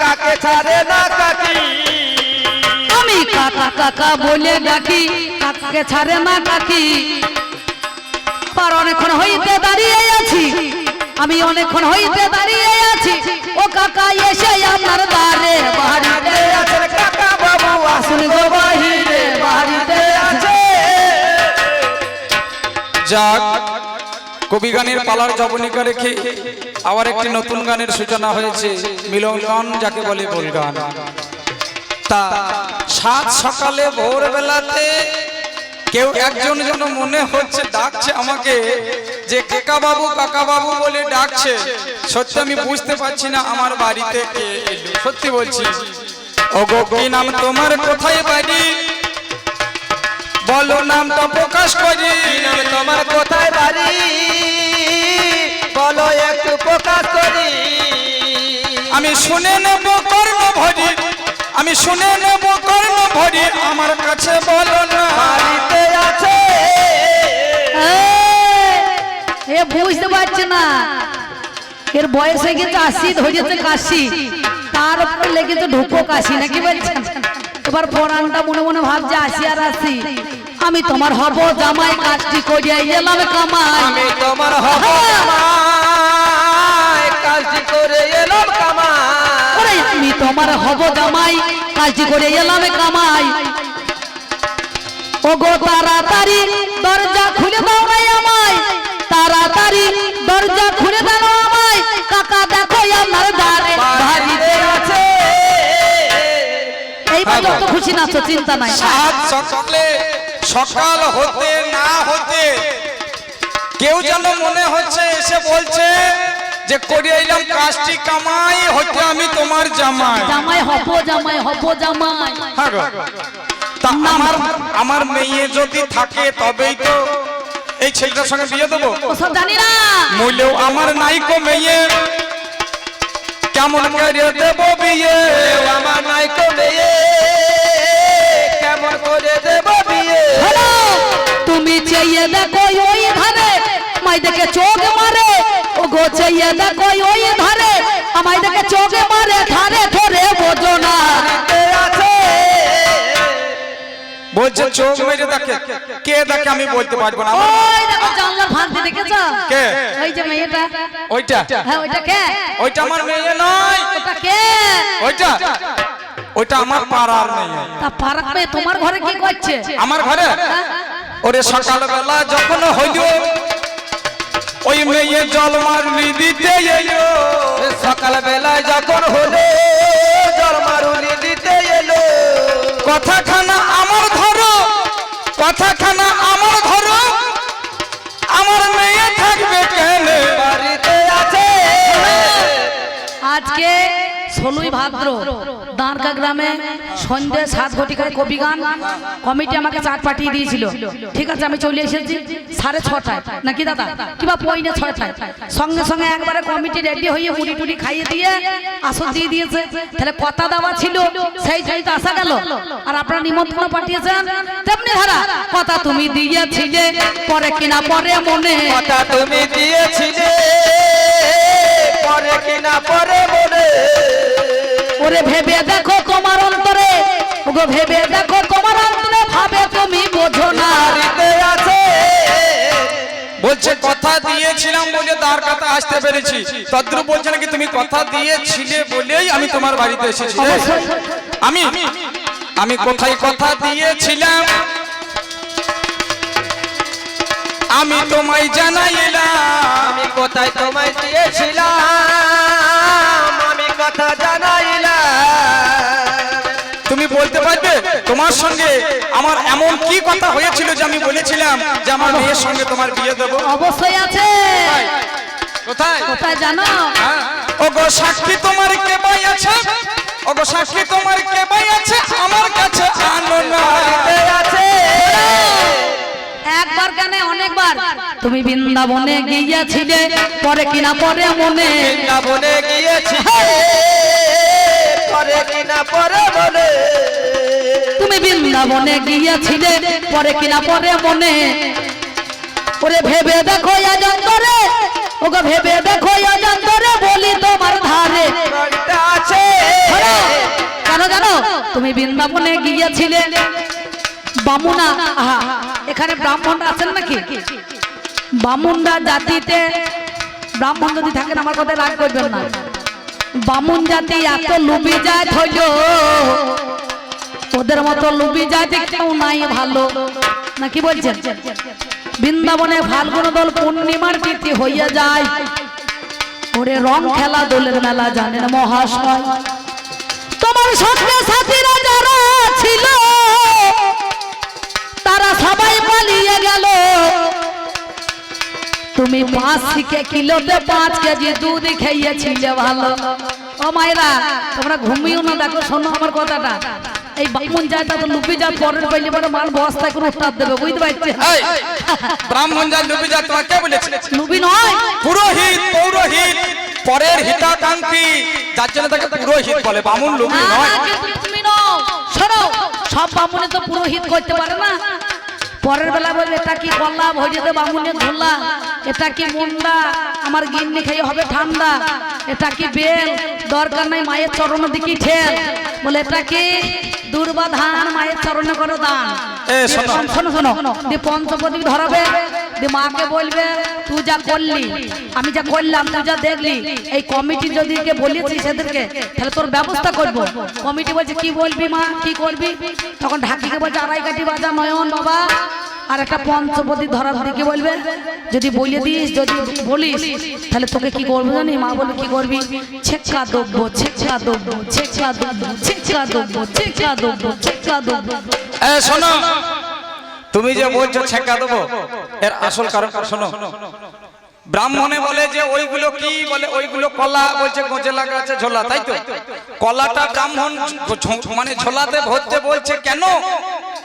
কাকাকে ছাড়ে না কাকি? আমি কাকা কাকা বলে ডাকি কাকাকে ছাড়ে না কাকি? আর অনেকক্ষণ হইতে দাঁড়িয়ে আছি আমি অনেকক্ষণ হইতে দাঁড়িয়ে আছি। ও কাকা এসে আপনার দ্বারে বাড়িতে আছে। কাকা বাবু আসুন গো বাহিরে বাড়িতে আছে। যাক কবি গানের পালার জবনিকা রেখে আবার একটি নতুন গানের সূচনা হয়েছে, মিলন গান যাকে বলে বল গান। তা সাত সকালে ভোরবেলাতে কেউ একজন যেন মনে হচ্ছে, ডাকছে আমাকে যে কাকা বাবু কাকা বাবু বলে ডাকছে। সত্যি আমি বুঝতে পারছি না আমার বাড়িতে সত্যি বলছি, ওগো, কি নাম তোমার? কোথায় বাড়ি? বলো নামটা প্রকাশ করি। তোমার কোথায় বাড়ি? বলো একটু প্রকাশ করি। আমি শুনে নেব কর্ণ ভরি। আমি শুনে নেব কর্ণ ভরি। আমার কাছে বলো না এ বুঝতে পারছে না। এর বয়স গেছে আশি ধরেছে কাশি। তার উপরে লেগেছে ঢুকো কাশি, নাকি বলছেন? এবার পরানটা মনে মনে ভাবছে আসি আর আসি আমি তোমার হব জামাই কাজটি করিয়া এলাম কামাই। আমি তোমার হব জামাই, কাজটি করে এলাম কামাই। আমি তোমার হব জামাই কাজটি করে এলাম কামাই। ওগো তাড়াতাড়ি দরজা খুলে দাও নাই আমায়। তাড়াতাড়ি দরজা খুলে দাও আমায়। কাকা দেখো আমার দ্বারে বাড়িতে আছে। এইবার যত খুশি নাচো চিন্তা নাই। সাত সকালে সকাল হতে না হতে কেউ যেন মনে হচ্ছে এসে বলছে যে করে এলাম কাজটি কামাই হচ্ছে আমি তোমার জামাই। জামাই হব জামাই হব জামাই। হ্যাঁ। তা আমার আমার মেয়ে যদি থাকে তবেই তো এই ছেলেটার সঙ্গে বিয়ে দেবো। জানি না। মূল্যেও আমার নাইকো মেয়ে। কেমন করে দেব বিয়ে? আমার নাই তো মেয়ে। চেয়ে দেখো ওই ধারে। আমায় দেখে চোখ মারে। ও গো চেয়ে দেখো ওই ধারে। আমায় দেখে চোখ মারে ধারে ধরে বোঝো না বলছে চোখ মেরে দেখে। কে দেখে আমি বলতে পারব না? ওই দেখো জানলা দেখেছ? কে? ওই যে মেয়েটা। ওইটা? হ্যাঁ ওইটা কে? ওইটা আমার মেয়ে নয়। ওটা কে? ওইটা? ওইটা আমার পাড়ার মেয়ে। তা ফারাক মেয়ে তোমার ঘরে কি করছে? আমার ঘরে? ওরে সকালবেলা যখন হইল ওই মেয়ে জল মারলি দিতে এলো। সকাল বেলায় যখন হলো জল মারুলি দিতে এলো। কথাখানা আমার ধরো কথাখানা আমার ধরো আমার মেয়ে থাকবে কেন? বাড়িতে আছে। আজকে ষোলোই ভাদ্র দাঁড়কা গ্রামে সন্ধ্যে সাত ঘটিকায় কবি গান কমিটি আমাকে চাট পাঠিয়ে দিয়েছিল। ঠিক আছে, আমি চলে এসেছি সাড়ে ছটায়। নাকি দাদা? কিবা পয়নে ছয়টায় সঙ্গে সঙ্গে একবারে কমিটি রেডি হয়ে মুড়ি টুড়ি খাইয়ে দিয়ে আসর দিয়ে দিয়েছে। তাহলে কথা দেওয়া ছিল, সেই জন্য তো আসা গেল। আর আপনারা নিমন্ত্রণ পাঠিয়েছেন। তেমনি ধারা, কথা তুমি দিয়েছিলে, পরে কিনা পরে মনে। কথা তুমি দিয়েছিলে, পরে কিনা পরে বলে ওরে ভেবে দেখো তোমার অন্তরে। ওগো ভেবে দেখো তোমার অন্তরে ভাবে তুমি বোঝো না। আছে। বলছে কথা দিয়েছিলাম বলে তার কথা আসতে পেরেছি। তদ্রুপ বলছে নাকি তুমি কথা দিয়েছিলে বলেই আমি তোমার বাড়িতে এসেছি। আমি আমি কোথায় কথা দিয়েছিলাম? আমি তোমায় জানাইলাম। আমি কোথায় তোমায় দিয়েছিলাম? আমি কথা তোমার সঙ্গে আমার এমন কি কথা হয়েছিল যে আমি বলেছিলাম যে আমার মেয়ের সঙ্গে তোমার বিয়ে দেবো? অবশ্যই আছে। কোথায়? কোথায়? জানো? ওগো সাক্ষী তোমার কে বাই আছে? ওগো সাক্ষী তোমার কে বাই আছে? আমার কাছে আনো না। বাড়িতে আছে। একবার কেন অনেকবার। তুমি বৃন্দাবনে গিয়েছিলে পরে কিনা পরে মনে। বৃন্দাবনে গিয়েছি। পরে কিনা পরে বলে তুমি বৃন্দাবনে গিয়েছিলে, পরে কিনা পরে মনে? ওরে ভেবে দেখো অজন্তরে ওকে ভেবে দেখো অজন্তরে বলি তোমার ধারে। বাড়িতে আছে বৃন্দাবনে গিয়েছিলে? বামুনা, আহা, এখানে ব্রাহ্মণ আছেন নাকি? বামুনরা জাতিতে, ব্রাহ্মণ যদি থাকেন, আমার কথা রাগ করবেন না। বামুন জাতি এত লুবি যায় হইল ওদের মতো লুবি জাতি কেউ নাই ভালো। নাকি বলছেন বৃন্দাবনে ফাল্গুন দল পূর্ণিমার তিথি হইয়া যায়। ওরে রং খেলা দোলের মেলা জানেন মহাশয়। তোমার সঙ্গে সাথীরা যারা ছিল, তারা সবাই পালিয়ে গেল। তুমি পাঁচ শিখে কিলোতে পাঁচ কেজি দুধ খেয়েছিলে ভালো। ও মায়েরা, তোমরা ঘুমিও না, দেখো, শোনো আমার কথাটা। এই বামুন যায় তা তো লুপি যা পরের পাইলে পরে মাল বস্তায় করে উত্তাপ দেবে বুঝতে পারছি? ব্রাহ্মণ যা লুবি যা তোমার কে বলেছে? লুবি নয়। পুরোহিত পৌরোহিত পরের হিতাকাঙ্ক্ষী যার জন্য তাকে পুরোহিত বলে। বামুন লুবি না, নয়। তুমি নও। শোনো সব বামুনে তো পুরোহিত করতে পারে না। পরের বেলা বলবে এটা কি কল্লা ভজিতে বামুনে ধুলা? এটা কি মুন্ডা? আমার গিন্নি খাইয়ে হবে ঠান্ডা। এটা কি বেল? দরকার নাই মায়ের চরণ দিকে ঠেল। বলে এটা কি দুর্বা ধান মায়ের চরণে করে দান। শোনো। শোনো দি দিয়ে পঞ্চপদী ধরাবে। দিয়ে মাকে বলবে তুই যা করলি আমি যা করলাম তুই যা দেখলি এই কমিটি যদি কে বলেছি সেদেরকে তাহলে তোর ব্যবস্থা করব। কমিটি বলছে কি বলবি মা? কি করবি? তখন ঢাকিকে বলছে আড়াই কাটি বাজা নয়ন বাবা। আর একটা পঞ্চপদী ধরার দিকে বলবে, যদি বলে দিস, যদি বলিস, তাহলে তোকে কি করব জানি? মা বলে, কি করবি? ছেকা দব্য ছেকা দব্য ছেকা দব্য ছেকা দব্য ছেকা দব্য ছেকা দব্য এ, শোনো, তুমি যে বলছো ছেঁকা দেবো এর আসল কারণ শোনো? ব্রাহ্মণে বলে যে ওইগুলো কি বলে? ওইগুলো কলা বলছে, গোজে লাগা আছে, ঝোলা, তাই তো? কলাটা ব্রাহ্মণ মানে ঝোলাতে ভরতে বলছে, কেন?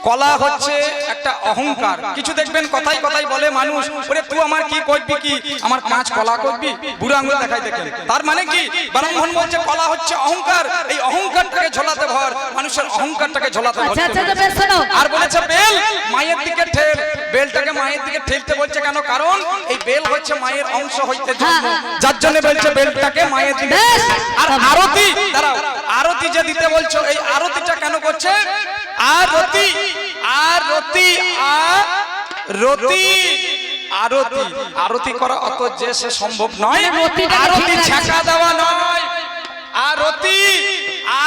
কলা হচ্ছে একটা অহংকার। কিছু দেখবেন কথাই কথাই বলে মানুষ ওরে তুই আমার কি করবি কি? আমার পাঁচ কলা করবি? বুড়ো আঙুল দেখাই দেখেন। তার মানে কি? ব্রাহ্মণ বলছে কলা হচ্ছে অহংকার। এই অহংকারটাকে ঝোলাতে ভর মানুষের অহংকারটাকে ঝোলাতে ভর। আচ্ছা আচ্ছা আচ্ছা, আর বলেছে বেল মায়ের দিকে ঠেল। বেলটাকে মায়ের দিকে ঠেলতে বলছে কেন? কারণ এই বেল হচ্ছে মায়ের অংশ হইতে জন্ম হ্যাঁ, হ্যাঁ। যার জন্য বলছে বেলটাকে মায়ের দিকে আর আরতি দাঁড়াও। আরতি যে দিতে বলছো এই আরতিটা কেন করছে? আরতি আরতি আরতি আরতি। আরতি করা অত যে সে সম্ভব নয়। আরতি। ছাকা দেওয়া নয়। আরতি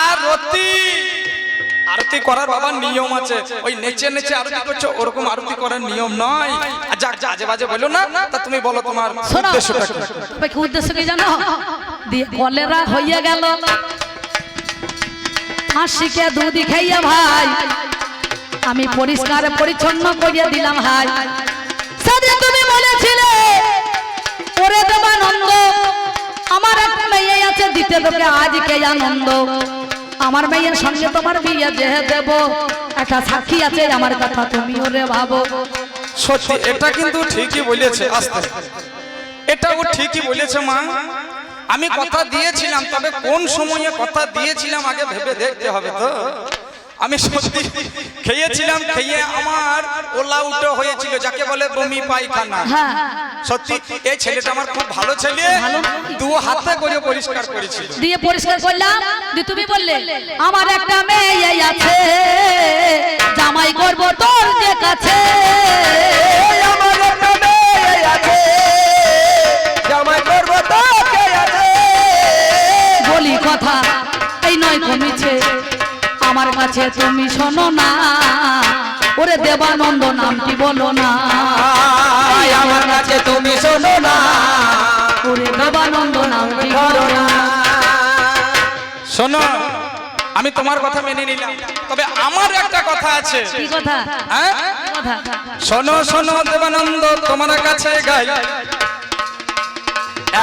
আরতি। আরতি করার বাবা নিয়ম আছে। ওই নেচে নেচে আরতি করছ ওরকম আরতি করার নিয়ম নয়। আর যাক যা আজে বাজে বলো না তা তুমি বলো তোমার উদ্দেশ্যটা কি? উদ্দেশ্য কি জানো? দিয়ে কলেরা হইয়া গেল। হাসিকে দুধ খাইয়া ভাই। আমি পরিষ্কার পরিচ্ছন্ন করিয়া দিলাম ভাই সেদিন তুমি বলেছিলে, ওরে দেবানন্দ, আমার একটা মেয়ে আছে, দিতে তোকে আজকে আনন্দ। আমার মেয়ের সঙ্গে তোমার বিয়ে যে দেব, একটা সাক্ষী আছে আমার কথা তুমি ওরে ভাবো। সত্যি, এটা কিন্তু ঠিকই বলেছে, আস্তে। এটা ও ঠিকই বলেছে মা। আমি কথা দিয়েছিলাম তবে কোন সময়ে কথা দিয়েছিলাম আগে ভেবে দেখতে হবে তো। আমি সত্যি খেয়েছিলাম খেয়ে আমার ওলা উল্টো হয়েছিল যাকে বলে বমি পায়খানা। হ্যাঁ। সত্যি এই ছেলেটা আমার খুব ভালো ছেলে। দু হাতে করে পরিষ্কার করেছিল। দিয়ে পরিষ্কার করলাম দিয়ে তুমি বললে আমার একটা মেয়ে আছে জামাই করব তোর কাছে। আমার একটা মেয়ে আছে জামাই নয় কমিছে। আমার কাছে তুমি শোনো না। ওরে দেবানন্দ নামটি বলো না। আমার কাছে তুমি শোনো না। ওরে দেবানন্দ নামটি বলো না। শোনো আমি তোমার কথা মেনে নিলাম। তবে আমার একটা কথা আছে। কি কথা? হ্যাঁ? শোনো শোনো দেবানন্দ তোমার কাছে গাই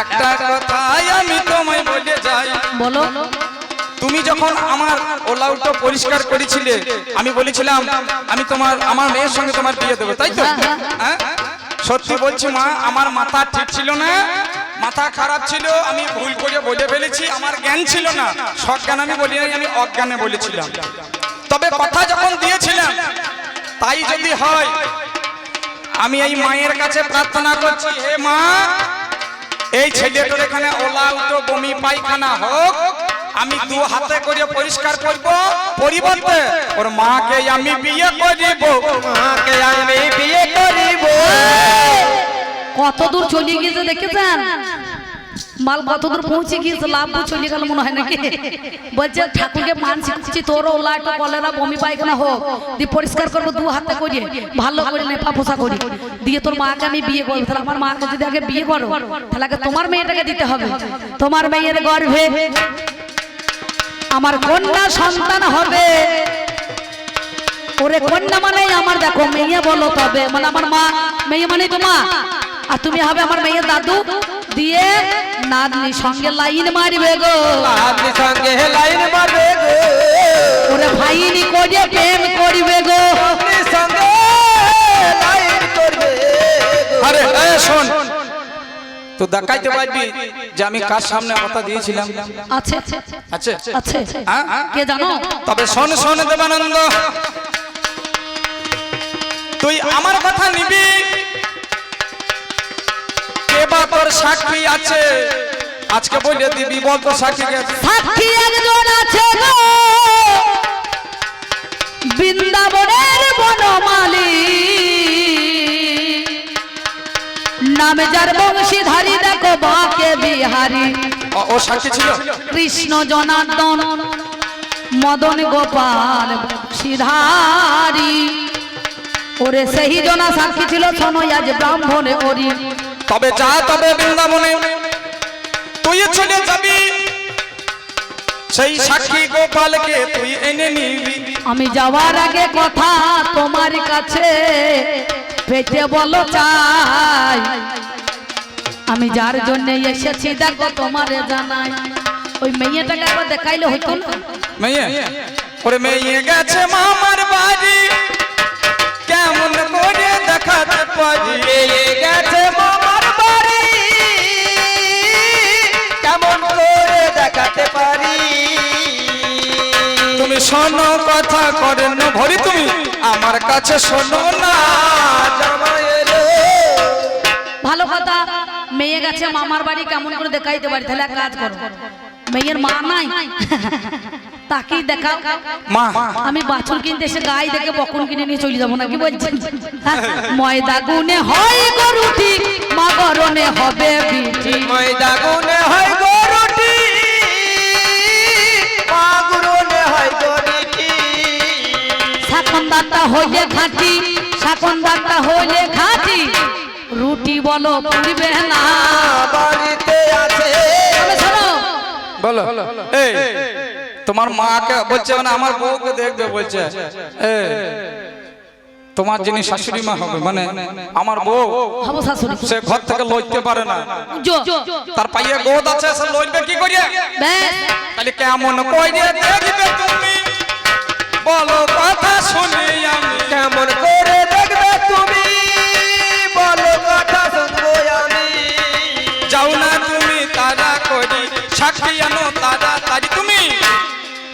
একটা কথাই আমি তোমায় বলে যাই। বলো। তুমি যখন আমার ওলাউটো পরিষ্কার করেছিলে আমি বলেছিলাম আমি তোমার আমার মেয়ের সঙ্গে তোমার বিয়ে দেবো তাই তো? হ্যাঁ সত্যি বলছি মা আমার মাথা ঠিক ছিল না মাথা খারাপ ছিল আমি ভুল করে বলে ফেলেছি আমার জ্ঞান ছিল না। সজ্ঞান আমি বলি আমি অজ্ঞানে বলেছিলাম। তবে কথা যখন দিয়েছিলাম তাই যদি হয় আমি এই মায়ের কাছে প্রার্থনা করছি হে মা এই ছেলেটার এখানে ওলা উটো বমি পায়খানা হোক আমি দু হাতে করে পরিষ্কার করব, পরিবর্তে ওর মাকে আমি বিয়ে করিব। মাকে আমি বিয়ে করিব। কত দূর চলে গিয়েছে দেখেছেন? মাল কত দূর পৌঁছে গিয়েছে, লাভ চলে গেল মনে হয় নাকি? বলছে, ঠাকুরকে মানছি, খুঁজছি, তোর ওলা একটু কলেরা, বমি পায়খানা হোক। দিয়ে পরিষ্কার করব দু হাতে করিয়ে, ভালো করে নেপা পোষা করি। দিয়ে তোর মাকে আমি বিয়ে করব। তাহলে আমার মাকে যদি আগে বিয়ে করো, তাহলে আগে তোমার মেয়েটাকে দিতে হবে। তোমার মেয়ের গর্ভে আমার কন্যা সন্তান হবে। ওরে কন্যা মানে আমার দেখো মেয়ে বলো তবে। মানে আমার মা মেয়ে মানে তো মা আর তুমি হবে আমার মেয়ের দাদু। দিয়ে নাতনি সঙ্গে লাইন মারবে গো। আপনি সঙ্গে লাইন মারবে গো। ওরে ভাইনি করে প্রেম করবে গো। সঙ্গে লাইন করবে আরে এ শোন। তো দেখাইতে পারবি যে আমি কার সামনে কথা দিয়েছিলাম। আছে আছে আছে? হ্যাঁ? কে জানো? তবে শোন শোন দেবানন্দ। তুই আমার কথা নিবি। কে বা তোর সাক্ষী আছে? আজকে বলে দিবি বল তো সাক্ষীকে সাক্ষী একজন আছে গো। বৃন্দাবনের নামে যার বংশীধারী দেখো বাকে বিহারী। ও- সাক্ষী ছিল? কৃষ্ণ জনার্দন মদন গোপাল সিধারি ওরে সেই জনা সাক্ষী ছিল শোনো আজ ব্রাহ্মণে করি তবে যা তবে বৃন্দাবনে তুই চলে যাবি। সেই সাক্ষী গোপালকে তুই এনে নিবি। আমি যাওয়ার আগে কথা তোমার কাছে পেটে বলো চাই। আমি যার জন্য এসেছি দেখো তোমারে জানাই। ওই মেয়েটাকে একবার দেখাইলে হতো না? মেয়ে ওরে মেয়ে গেছে মামার বাড়ি। কেমন করে দেখাতে পারি? পেয়ে গেছে মামার বাড়ি। কেমন করে দেখাতে পারি? তুমি শোনো কথা করেন না ভরি তুমি। আমার কাছে শোনো না ভালো কথা। মেয়ে গেছে মামার বাড়ি কেমন করে দেখাইতে পারি? তাহলে কাজ করো। মেয়ের মা নাই? তাকেই দেখাও। মা। আমি বাছুর কিনতে এসে গাই দেখে বকন কিনে নিয়ে চলে যাব না কি বলছেন? ময়দা গুনে হয় গরুটি মা গরনে হবে বিটি। ময়দা গুনে হয় গরুটি মাগুরনে হয় গরুটি শাকন্দারটা হইলে খাঁটি শাকন্দারটা হইলে খাঁটি বলো পুড়বে না। বাড়িতে আছে। বলো। এই তোমার মাকে বলছে মানে আমার বউকে দেখবে বলছে। তোমার যিনি শাশুড়ি মা হবে মানে আমার বউ সে ঘর থেকে লইতে পারে না। তার পাইয়ে গোদ আছে সে লইবে কি করিয়া? তাহলে কেমন কইরে দেখবে তুমি? বলো কথা শুনি আমি। কেমন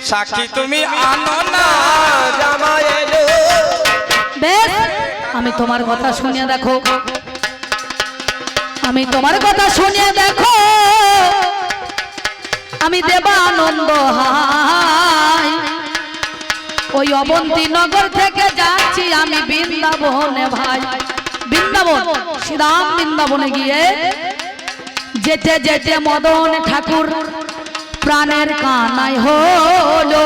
সাক্ষী তুমি আনো না। জামাই বেশ আমি তোমার কথা শুনিয়ে দেখো। আমি তোমার কথা শুনিয়ে দেখো। আমি দেবানন্দ হাই। ওই অবন্তী নগর থেকে যাচ্ছি আমি বৃন্দাবনে ভাই। বৃন্দাবন শ্রীরাম বৃন্দাবনে গিয়ে যেতে যেতে মদন ঠাকুর প্রাণের কানাই হলো।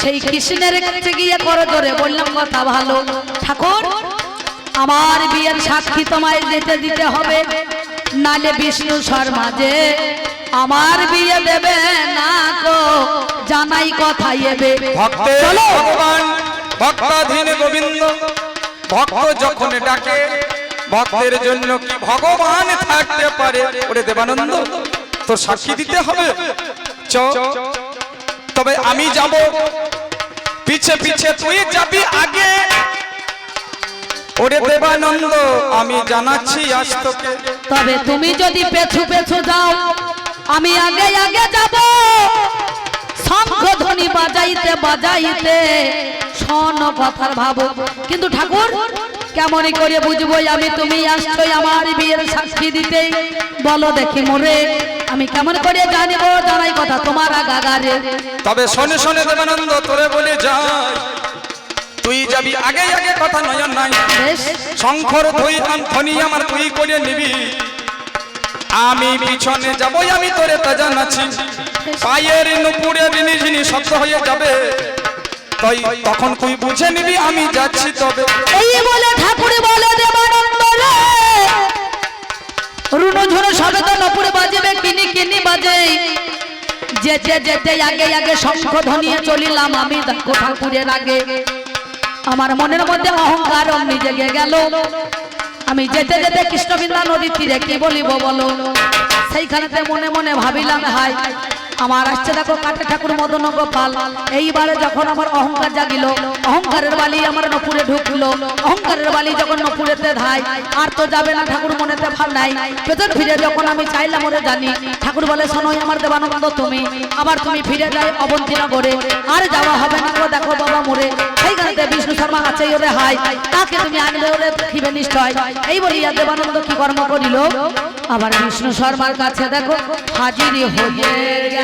সেই কৃষ্ণের কাছে গিয়ে করো ধরে বললাম কথা ভালো। ঠাকুর আমার বিয়ের সাক্ষী তোমায় যেতে দিতে হবে। নালে বিষ্ণু শর্মা যে আমার বিয়ে দেবে না তো জানাই কথা এবে। ভগবান ভক্তাধীন গোবিন্দ ভক্ত যখন ডাকে ভক্তের জন্য কি ভগবান থাকতে পারে? ওরে দেবানন্দ। তোর সাক্ষী দিতে হবে। চ। তবে আমি যাব। পিছে পিছে তুই যাবি আগে। ওরে দেবানন্দ আমি জানাচ্ছি আজ তোকে। তবে তুমি যদি পেছু পেছু যাও আমি আগে আগে যাব। শঙ্খ ধ্বনি বাজাইতে বাজাইতে শোন কথার ভাবো। কিন্তু ঠাকুর কেমন করে বুঝব আমি? তুমি আসছো আমার বিয়ের সাক্ষী দিতে। বলো দেখি মোরে। আমি কেমন করে জানিব? জানাই কথা তোমার আগাগারে। তবে শোনে শোনে দেবানন্দ তোরে বলে যাই। তুই যাবি আগে আগে কথা নয়ন নাই শঙ্কর ধুই ধনি আমার তুই করে নিবি। আমি পিছনে যাবই আমি তোরে তা জানাচ্ছি পায়ের নুপুরে রিনি ঝিনি শব্দ হয়ে যাবে। তাই তখন তুই বুঝে নিবি আমি যাচ্ছি তবে। এই বলে ঠাকুর বলে রুনো ঝুনো সবে তো নপুরে বাজবে, কিনি কিনি বাজে। যেতে যেতে আগে আগে শঙ্খ ধনিয়ে চলিলাম আমি ঠাকুরের আগে। আমার মনের মধ্যে অহংকার অমনি জেগে গেল। আমি যেতে যেতে কৃষ্ণবিন্দা নদীর তীরে কি বলিব বলো? সেইখানেতে মনে মনে ভাবিলাম হাই আমার আসছে দেখো কাটে ঠাকুর মদন গোপাল। এইবারে যখন আমার অহংকার জাগিল, অহংকারের বালি আমার নপুরে ঢুকলো। অহংকারের বালি যখন নপুরেতে ধাই আর তো যাবে না ঠাকুর মনেতে ভাব নাই। পেছন ফিরে যখন আমি চাইলাম ওরে জানি, ঠাকুর বলে শোনোই আমার দেবানন্দ তুমি, আবার তুমি ফিরে যাই অবন্তীনগরে। আর যাওয়া হবে না দেখো বাবা মোরে। সেই সেইখানেতে বিষ্ণু শর্মা আছে ওরে হাই তাকে তুমি আনবে ওরে, দেখিবে নিশ্চয়। এই বলিয়া দেবানন্দ কি কর্ম করিল? আবার বিষ্ণু শর্মার কাছে দেখো, হাজির হয়ে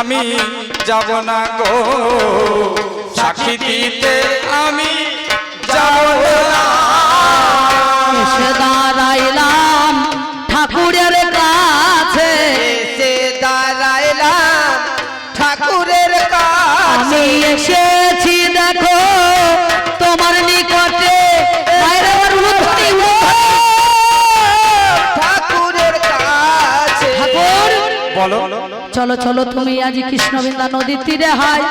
আমি যাব না গো। সাক্ষী দিতে আমি যাব না। দাঁড়াইলাম ঠাকুরের কাছে। এসে দাঁড়াইলাম ঠাকুরের কাছে। আমি এসেছি দেখো তোমার নিকটে। ঠাকুরের কাছে। ঠাকুর বলো। চলো চলো তুমি আজ কৃষ্ণবিন্দা নদীর তীরে হয়।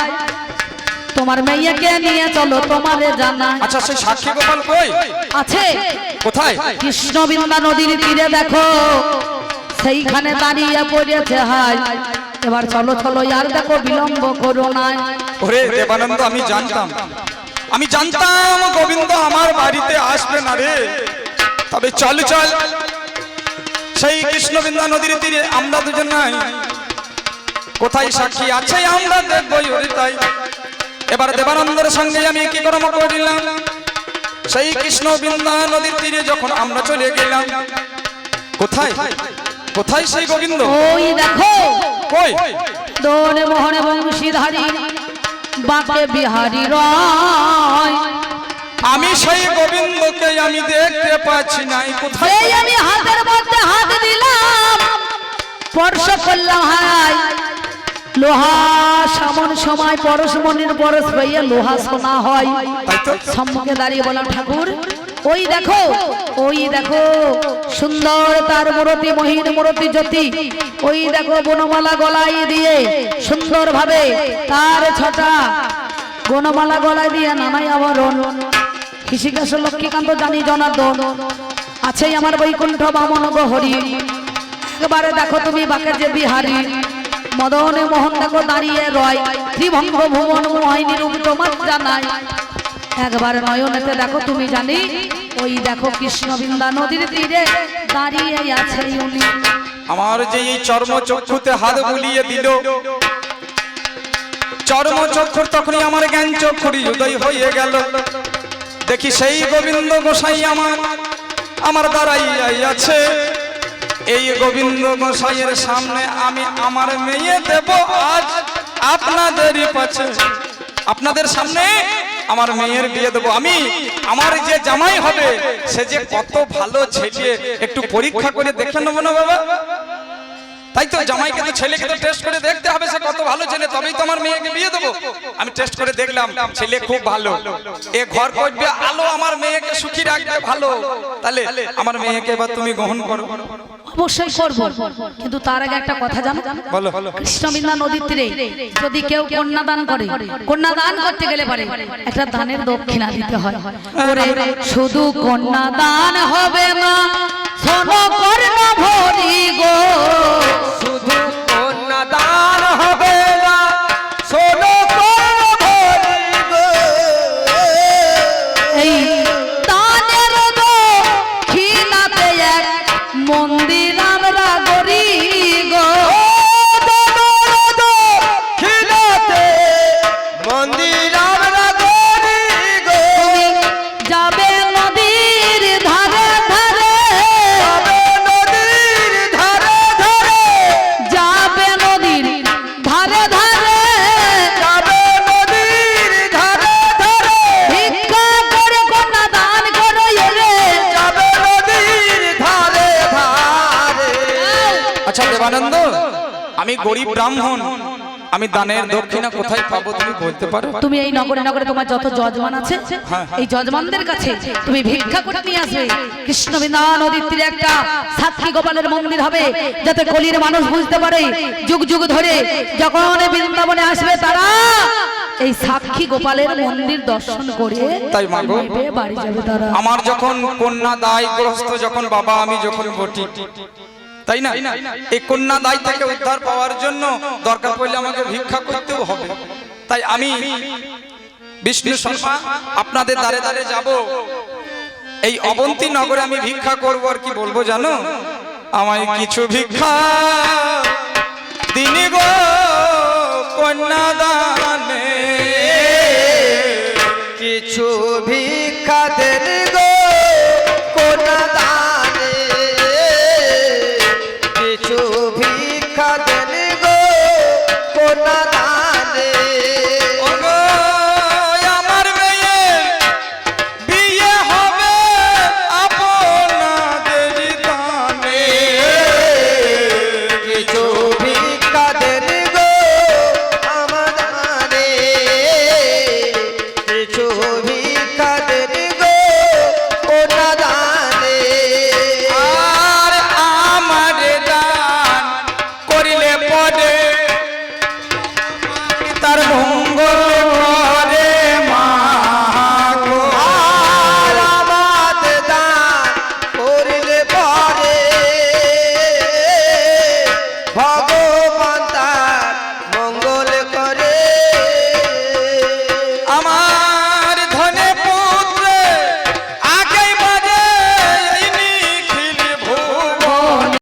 তোমার মেয়েকে নিয়ে চলো তোমারে জানা। আচ্ছা সেই সাক্ষী গোপাল কই? আছে। কোথায়? কৃষ্ণবিন্দা নদীর তীরে দেখো সেইখানে দাঁড়িয়ে পড়েছে হাই এবার চলো চলো আর দেখো বিলম্ব করো না। ওরে দেবানন্দ আমি জানতাম। আমি জানতাম গোবিন্দ আমার বাড়িতে আসবে না রে। তবে চল চল। সেই কৃষ্ণবিন্দা নদীর তীরে আমরা দুজন নাই। কোথায় সাক্ষী আছে? আমরা দেখবই তাই এবার দেবানন্দের সঙ্গে আমি কি কর্ম করিলাম? সেই কৃষ্ণবিন্দা নদীর তীরে যখন আমরা চলে গেলাম। কোথায়? কোথায় সেই গোবিন্দ? ওই দেখো। কই? দোনে মোহনে বংশীধারী বাঁকে বিহারী রয়। আমি সেই গোবিন্দকে আমি দেখতে পাচ্ছি না এই কোথায় আমি হাতের মধ্যে হাত দিলাম। স্পর্শ করলাম হাই লোহা সামন সময় পরশমণির পরশ হইয়া লোহা সোনা হয়। সম্মুখে দাঁড়িয়ে বললাম ঠাকুর ওই দেখো ওই দেখো সুন্দর তার মূরতি মহিন মূরতি জ্যোতি ওই দেখো বনমালা গলায় দিয়ে সুন্দর ভাবে তার ছটা বনমালা গলায় দিয়ে নানাই আবরণ। কৃষিকাশ লক্ষ্মীকান্ত জানি জনার্দন আছেই আমার বৈকুণ্ঠ বামন গো হরি একবারে দেখো তুমি বাকে যে বিহারি। মদনে মোহন দেখো দাঁড়িয়ে রয়। ত্রিভঙ্গ ভুবন মোহিনী রূপ তোমার জানাই একবার নয়নেতে দেখো তুমি জানি, ওই দেখো কৃষ্ণবিন্দা নদীর তীরে দাঁড়িয়ে আছে উনি। আমার যে এই চর্ম চক্ষুতে হাত বুলিয়ে দিল। চর্ম চক্ষুর তখনই আমার জ্ঞান চক্ষুরি উদয় হয়ে গেল। দেখি সেই গোবিন্দ গোসাই আমার আমার দাঁড়াই আছে। এই গোবিন্দ গোসাইয়ের সামনে আমি আমার মেয়ে দেব আজ আপনাদেরই আপনাদের সামনে আমার মেয়ের বিয়ে দেবো। আমি আমার যে জামাই হবে, সে যে কত ভালো ছেলে, একটু পরীক্ষা করে দেখে নেব না বাবা? তাই তো জামাইকে তো ছেলেকে তো টেস্ট করে দেখতে হবে সে কত ভালো ছেলে তবেই তো আমার মেয়েকে বিয়ে দেবো। আমি টেস্ট করে দেখলাম ছেলে খুব ভালো। এ ঘর করবে আলো আমার মেয়েকে সুখী রাখবে ভালো। তাহলে আমার মেয়েকে এবার তুমি গ্রহণ করো। অবশ্যই করব। কিন্তু তার আগে একটা কথা জানো? বলো। কৃষ্ণবিন্দা নদীর তীরে যদি কেউ কন্যা দান করে কন্যা দান করতে গেলে পারে। একটা দানের দক্ষিণা দিতে হয়। ওরে শুধু কন্যা দান হবে না শোনো কর্ণ ভরি গো। গরিব ব্রাহ্মণ। আমি দানের দক্ষিণা কোথায় পাবো তুমি বলতে পারো? তুমি এই নগরে নগরে তোমার যত যজমান আছে এই যজমানদের কাছে তুমি ভিক্ষা করে নিয়ে আসবে। কৃষ্ণবিন্দা নদীর তীরে একটা সাক্ষী গোপালের মন্দির হবে যাতে কলির মানুষ বুঝতে পারে যুগ যুগ ধরে যখন এই বৃন্দাবনে আসবে তারা এই সাক্ষী গোপালের মন্দির দর্শন করে তাই মা গো। নেবে, বাড়ি যাবে তারা। আমার যখন কন্যা দায় গ্রস্ত যখন বাবা আমি যখন ঘটি তাই না? এই কন্যা দায় থেকে উদ্ধার পাওয়ার জন্য দরকার পড়লে আমাকে ভিক্ষা করতেও হবে। তাই আমি বিষ্ণু শর্মা আপনাদের দ্বারে দ্বারে যাব। এই অবন্তী নগরে আমি ভিক্ষা করব আর কি বলব জানো? আমায় কিছু ভিক্ষা দিনি গো কন্যা দানে কিছু ভিক্ষা